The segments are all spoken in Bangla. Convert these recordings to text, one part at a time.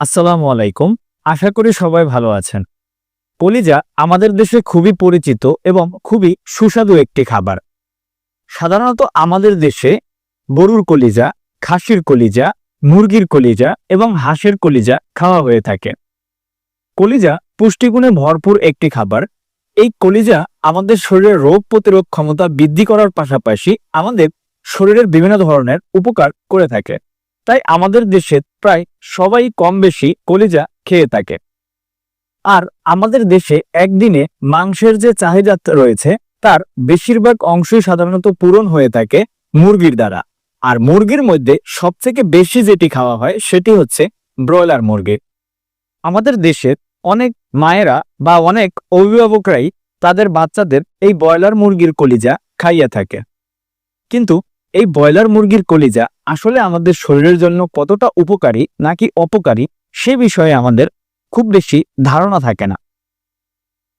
আসসালামু আলাইকুম। আশা করি সবাই ভালো আছেন। কলিজা আমাদের দেশে খুবই পরিচিত এবং খুবই সুস্বাদু একটি খাবার। সাধারণত আমাদের দেশে গরুর কলিজা, খাসির কলিজা, মুরগির কলিজা এবং হাঁসের কলিজা খাওয়া হয়ে থাকে। কলিজা পুষ্টিগুণে ভরপুর একটি খাবার। এই কলিজা আমাদের শরীরের রোগ প্রতিরোধ ক্ষমতা বৃদ্ধি করার পাশাপাশি আমাদের শরীরের বিভিন্ন ধরনের উপকার করে থাকে। তাই আমাদের দেশে প্রায় সবাই কম বেশি কলিজা খেয়ে থাকে। আর আমাদের দেশে একদিনে মাংসের যে চাহিদা রয়েছে, তার বেশিরভাগ অংশই সাধারণত পূরণ হয়ে থাকে মুরগির দ্বারা। আর মুরগির মধ্যে সবথেকে বেশি যেটি খাওয়া হয়, সেটি হচ্ছে ব্রয়লার মুরগি। আমাদের দেশের অনেক মায়েরা বা অনেক অভিভাবকরাই তাদের বাচ্চাদের এই ব্রয়লার মুরগির কলিজা খাইয়া থাকে। কিন্তু এই ব্রয়লার মুরগির কলিজা আসলে আমাদের শরীরের জন্য কতটা উপকারী নাকি অপকারী সে বিষয়ে আমাদের খুব বেশি ধারণা থাকে না।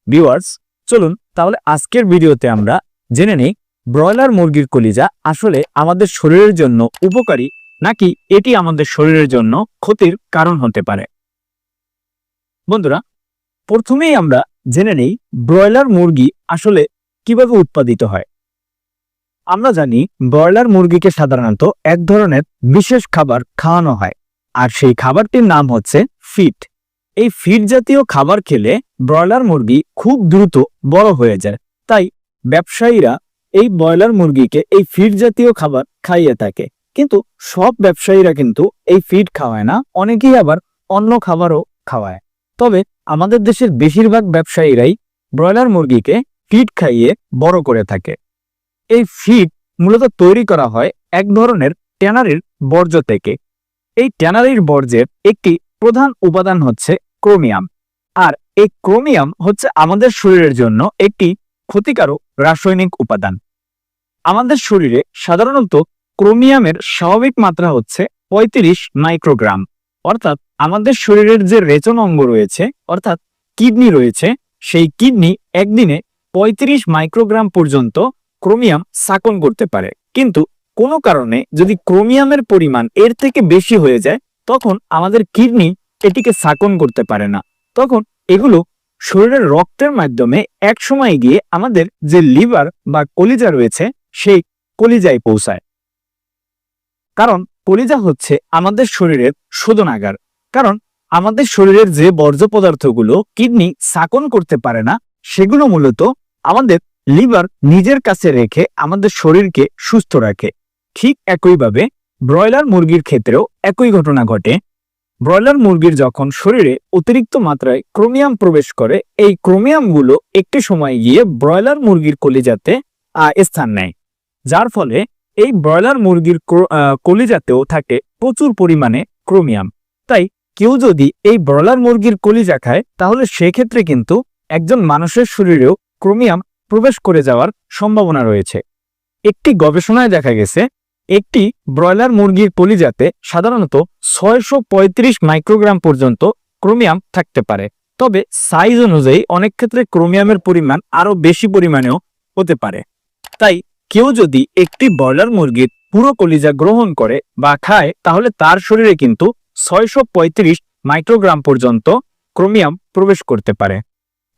ভিউয়ার্স, চলুন তাহলে আজকের ভিডিওতে আমরা জেনে নিই ব্রয়লার মুরগির কলিজা আসলে আমাদের শরীরের জন্য উপকারী নাকি এটি আমাদের শরীরের জন্য ক্ষতির কারণ হতে পারে। বন্ধুরা, প্রথমেই আমরা জেনে নেই ব্রয়লার মুরগি আসলে কীভাবে উৎপাদিত হয়। আমরা জানি ব্রয়লার মুরগিকে সাধারণত এক ধরনের বিশেষ খাবার খাওয়ানো হয়, আর সেই খাবারটির নাম হচ্ছে ফিট এই ফিট জাতীয় খাবার খেলে ব্রয়লার মুরগি খুব দ্রুত বড় হয়ে যায়। তাই ব্যবসায়ীরা এই ব্রয়লার মুরগিকে এই ফিট জাতীয় খাবার খাইয়ে থাকে। কিন্তু সব ব্যবসায়ীরা কিন্তু এই ফিট খাওয়ায় না, অনেকেই আবার অন্য খাবারও খাওয়ায়। তবে আমাদের দেশের বেশিরভাগ ব্যবসায়ীরাই ব্রয়লার মুরগিকে ফিট খাইয়ে বড় করে থাকে। এই ফিড মূলত তৈরি করা হয় এক ধরনের ট্যানারির বর্জ্য থেকে। এই ট্যানারির বর্জ্যের একটি প্রধান উপাদান হচ্ছে ক্রোমিয়াম। আর এই ক্রোমিয়াম হচ্ছে আমাদের শরীরের জন্য একটি ক্ষতিকারক রাসায়নিক উপাদান। আমাদের শরীরে সাধারণত ক্রোমিয়ামের স্বাভাবিক মাত্রা হচ্ছে ৩৫ মাইক্রোগ্রাম। অর্থাৎ আমাদের শরীরের যে রেচন অঙ্গ রয়েছে, অর্থাৎ কিডনি রয়েছে, সেই কিডনি একদিনে ৩৫ মাইক্রোগ্রাম পর্যন্ত ক্রোমিয়াম সাকন করতে পারে। কিন্তু কোনো কারণে যদি ক্রোমিয়ামের পরিমাণ এর থেকে বেশি হয়ে যায়, তখন আমাদের কিডনি এটিকে সাকন করতে পারে না। তখন এগুলো শরীরের রক্তের মাধ্যমে এক সময় গিয়ে আমাদের যে লিভার বা কলিজা রয়েছে, সেই কলিজায় পৌঁছায়। কারণ কলিজা হচ্ছে আমাদের শরীরের শোধনাগার। কারণ আমাদের শরীরের যে বর্জ্য পদার্থগুলো কিডনি সাকন করতে পারে না, সেগুলো মূলত আমাদের লিভার নিজের কাছে রেখে আমাদের শরীরকে সুস্থ রাখে। ঠিক একইভাবে ব্রয়লার মুরগির ক্ষেত্রেও একই ঘটনা ঘটে। ব্রয়লার মুরগির যখন শরীরে অতিরিক্ত মাত্রায় ক্রোমিয়াম প্রবেশ করে, এই ক্রোমিয়ামগুলো একটি সময় গিয়ে ব্রয়লার মুরগির কলিজাতে স্থান নেয়। যার ফলে এই ব্রয়লার মুরগির কলিজাতেও থাকে প্রচুর পরিমাণে ক্রোমিয়াম। তাই কেউ যদি এই ব্রয়লার মুরগির কলিজা খায়, তাহলে সেক্ষেত্রে কিন্তু একজন মানুষের শরীরেও ক্রোমিয়াম প্রবেশ করে যাওয়ার সম্ভাবনা রয়েছে। একটি গবেষণায় দেখা গেছে, একটি ব্রয়লার মুরগির কলিজাতে সাধারণত ছয়শো পঁয়ত্রিশ মাইক্রোগ্রাম পর্যন্ত ক্রোমিয়াম থাকতে পারে। তবে সাইজ অনুযায়ী অনেক ক্ষেত্রে ক্রোমিয়ামের পরিমাণ আরও বেশি পরিমাণেও হতে পারে। তাই কেউ যদি একটি ব্রয়লার মুরগির পুরো কলিজা গ্রহণ করে বা খায়, তাহলে তার শরীরে কিন্তু ছয়শো পঁয়ত্রিশ মাইক্রোগ্রাম পর্যন্ত ক্রোমিয়াম প্রবেশ করতে পারে।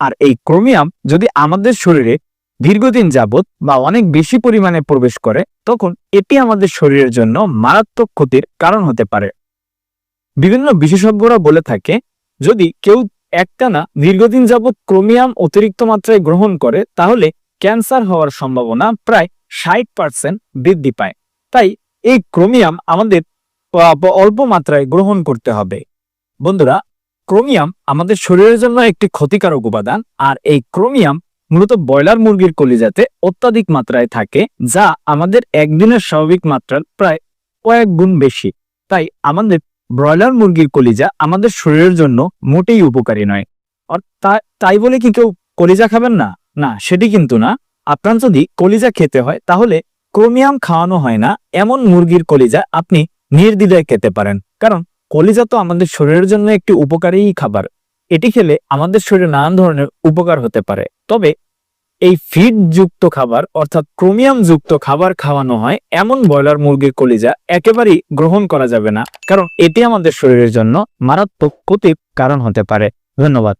আর এই ক্রোমিয়াম যদি আমাদের শরীরে দীর্ঘদিন যাবৎ বা অনেক বেশি পরিমাণে প্রবেশ করে, তখন এটি আমাদের শরীরের জন্য মারাত্মক ক্ষতির কারণ হতে পারে। বিভিন্ন বিশেষজ্ঞরা বলে থাকে, যদি কেউ একটানা দীর্ঘদিন যাবৎ ক্রোমিয়াম অতিরিক্ত মাত্রায় গ্রহণ করে, তাহলে ক্যান্সার হওয়ার সম্ভাবনা প্রায় ষাট পার্সেন্ট বৃদ্ধি পায়। তাই এই ক্রোমিয়াম আমাদের অল্প মাত্রায় গ্রহণ করতে হবে। বন্ধুরা ক্রোমিয়াম আমাদের শরীরের জন্য একটি ক্ষতিকারক উপাদান, আর এই ক্রোমিয়াম মূলত ব্রয়লার মুরগির কলিজাতে অত্যাধিক মাত্রায় থাকে, যা আমাদের একদিনের স্বাভাবিক মাত্রার প্রায় কয়েক গুণ বেশি। তাই আমাদের ব্রয়লার মুরগির কলিজা আমাদের শরীরের জন্য মোটেই উপকারী নয়। তাই বলে কি কেউ কলিজা খাবেন না? না, সেটি কিন্তু না। আপনার যদি কলিজা খেতে হয়, তাহলে ক্রোমিয়াম খাওয়ানো হয় না, এমন মুরগির কলিজা আপনি নির্দ্বিধায় খেতে পারেন। কারণ কলিজা তো আমাদের শরীরের জন্য একটি উপকারী খাবার। এটি খেলে আমাদের শরীরে নানান ধরনের উপকার হতে পারে। তবে এই ফিড যুক্ত খাবার, অর্থাৎ ক্রোমিয়াম যুক্ত খাবার খাওয়ানো হয় এমন ব্রয়লার মুরগির কলিজা একেবারেই গ্রহণ করা যাবে না। কারণ এটি আমাদের শরীরের জন্য মারাত্মক ক্ষতির কারণ হতে পারে। ধন্যবাদ।